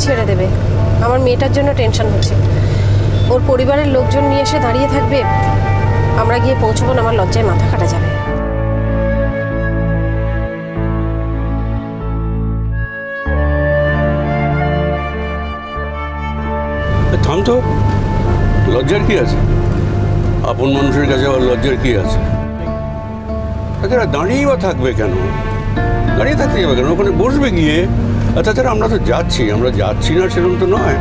ছেড়ে দেবে। আমার মেয়েটার জন্য টেনশন হচ্ছে। ওর পরিবারের লোকজন নিয়ে এসে দাঁড়িয়ে থাকবে আমরা গিয়ে পৌঁছবো না আমার লজ্জায় মাথা কাটা যাবে। থাম তো। লজ্জার কি আছে? আপন মানুষের কাছে আবার লজ্জার কি আছে? তাছাড়া দাঁড়িয়েই বা থাকবে কেন? দাঁড়িয়ে থাকতে যাবে কেন? ওখানে বসবে গিয়ে। আর তাছাড়া আমরা তো যাচ্ছি আমরা যাচ্ছি না সেরকম তো নয়।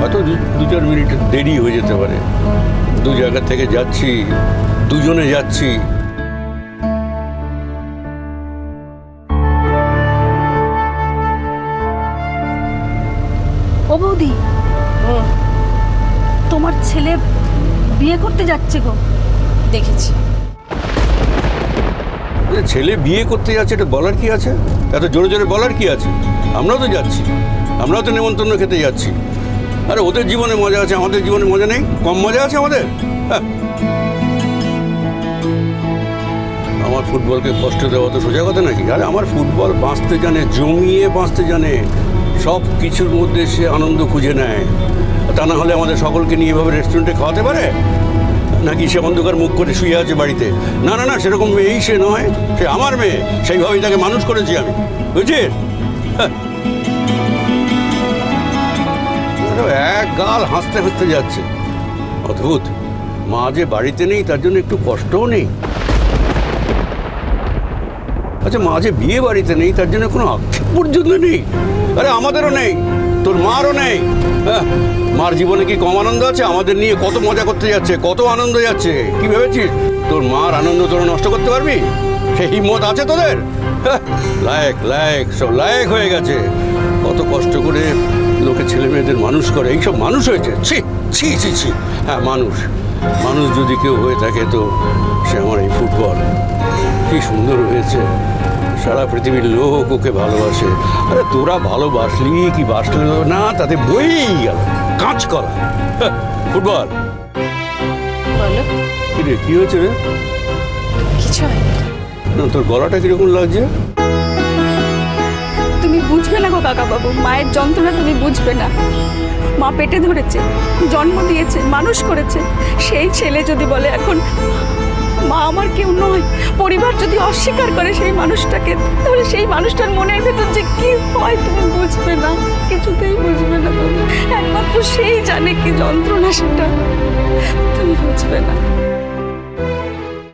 হয়তো দু দু চার মিনিট দেরি হয়ে যেতে পারে। দু জায়গা থেকে যাচ্ছি দুজনে যাচ্ছি। ও বৌদি তোমার ছেলে বিয়ে করতে যাচ্ছে গো। দেখেছি। ছেলে বিয়ে করতে যাচ্ছে, এটা বলার কি আছে? এত জোরে জোরে বলার কি আছে? আমরাও তো যাচ্ছি, আমরাও তো নেমন্তন্ন খেতে যাচ্ছি। আরে ওদের জীবনে মজা আছে, আমাদের জীবনে মজা নেই? কম মজা আছে আমাদের? হ্যাঁ। আমার ফুটবলকে কষ্ট দেওয়া তো সোজা কথা নাকি? আরে আমার ফুটবল বাঁচতে জানে, জমিয়ে বাঁচতে জানে, সব কিছুর মধ্যে সে আনন্দ খুঁজে নেয়। তা না হলে আমাদের সকলকে নিয়ে এভাবে রেস্টুরেন্টে খাওয়াতে পারে? নাকি সে অন্ধকার মুখ করে শুয়ে আছে বাড়িতে? না না না, সেরকম মেয়েই সে নয়, সে আমার মেয়ে, সেইভাবেই তাকে মানুষ করেছি আমি। বুঝছিস? হ্যাঁ। এক গাল হাসতে হাসতে যাচ্ছে। অদ্ভুত। মা যে বাড়িতে নেই, তার জন্য একটু কষ্টও নেই। আচ্ছা মা যে বিয়ে বাড়িতে নেই, তার জন্য কোনো আক্ষেপ পর্যন্ত নেই। আরে, আমাদেরও নেই। তোর মারও নেই। হ্যাঁ মার জীবনে কি কম আনন্দ আছে? আমাদের নিয়ে কত মজা করতে যাচ্ছে কত আনন্দ যাচ্ছে। কি ভেবেছিস? তোর মার আনন্দ তোরা নষ্ট করতে পারবি? সেই হিম্মত আছে তোদের? হ্যাঁ, লায়ক লায়ক সব লায়ক হয়ে গেছে। কত কষ্ট করে লোকে ছেলে মেয়েদের মানুষ করে এইসব মানুষ হয়েছে। ছি ছি ছি ছি। হ্যাঁ মানুষ। মানুষ যদি কেউ হয়ে থাকে তো সে আমার এই ফুটবল। কি সুন্দর হয়েছে। সারা পৃথিবীর লোক ওকে ভালোবাসে। আরে তোরা ভালোবাসলি কি বাসলি? না তাতে বইই গেল। কাজ করা। হ্যাঁ, ফুটবল। রে কি হয়েছে রে? কিছু হয়নি। না তোর গলাটা কীরকম লাগছে? তুমি বুঝবে না গো কাকা বাবু মায়ের যন্ত্রণা তুমি বুঝবে না। মা পেটে ধরেছে জন্ম দিয়েছে মানুষ করেছে। সেই ছেলে যদি বলে এখন মা আমার কেউ নয়। পরিবার যদি অস্বীকার করে সেই মানুষটাকে, তাহলে সেই মানুষটার মনের ভেতর যে কি হয় তুমি বুঝবে না, কিছুতেই বুঝবে না তুমি। একমাত্র সেই জানে কি যন্ত্রণা সেটা। তুমি